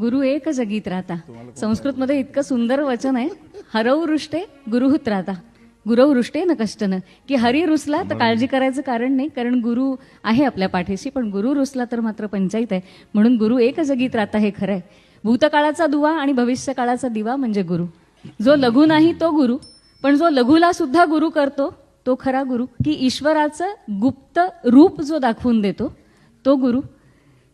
गुरु एक जगीत राहता. संस्कृतमध्ये इतकं सुंदर वचन आहे. हरव रुष्टे गुरुहुत राहता. गुरव रुष्टे न कष्टनं. की हरी रुसला तर काळजी करायचं कारण नाही कारण गुरु आहे आपल्या पाठीशी पण गुरु रुसला तर मात्र पंचायत आहे. म्हणून गुरु एक जगीत राहता हे खरं आहे. भूतकाळाचा दुवा आणि भविष्य काळाचा दिवा म्हणजे गुरु. जो लघु नाही तो गुरु पण जो लघुला सुद्धा गुरु करतो तो खरा गुरु. की ईश्वराचं गुप्त रूप जो दाखवून देतो तो गुरु.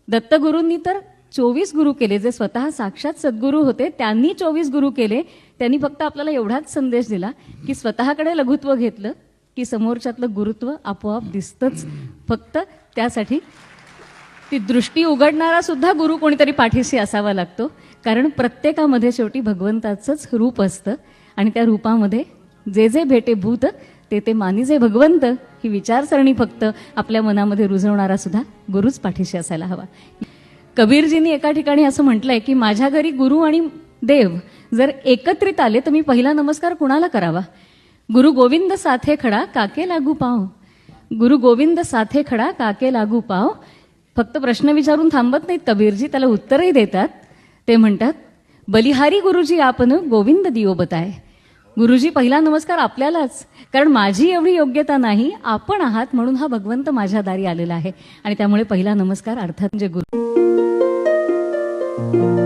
दत्तगुरूंनी तर चोवीस गुरु केले जे स्वतः साक्षात सद्गुरू होते त्यांनी चोवीस गुरु केले. त्यांनी फक्त आपल्याला एवढाच संदेश दिला की स्वतःकडे लघुत्व घेतलं की समोरच्यातलं गुरुत्व आपोआप दिसतंच. फक्त त्यासाठी ती दृष्टी उघडणारा सुद्धा गुरु कोणीतरी पाठीशी असावा लागतो. कारण प्रत्येकामध्ये शेवटी भगवंताचंच रूप असतं. आणि त्या रूपामध्ये जे जे भेटे भूत ते ते मानिजे भगवंत ही विचारसरणी फक्त आपल्या मनामध्ये रुजवणारा सुद्धा गुरुच पाठीशी असायला हवा. कबीरजींनी एका ठिकाणी असं म्हटलंय की माझ्या घरी गुरु आणि देव जर एकत्रित आले तर मी पहिला नमस्कार कुणाला करावा? गुरु गोविंद साथे खडा काके लागू पाव. गुरु गोविंद साथे खडा काके लागू पाव. फक्त प्रश्न विचारून थांबत नाहीत कबीरजी त्याला उत्तरही देतात. ते म्हणतात बलिहारी गुरुजी आपण गोविंद दियो बताय गुरुजी पहिला नमस्कार आपल्यालाच. कारण माझी एवढी योग्यता नाही आपण आहात म्हणून हा भगवंत माझ्या दारी आलेला आहे. आणि त्यामुळे पहिला नमस्कार अर्थात म्हणजे गुरु. Thank you.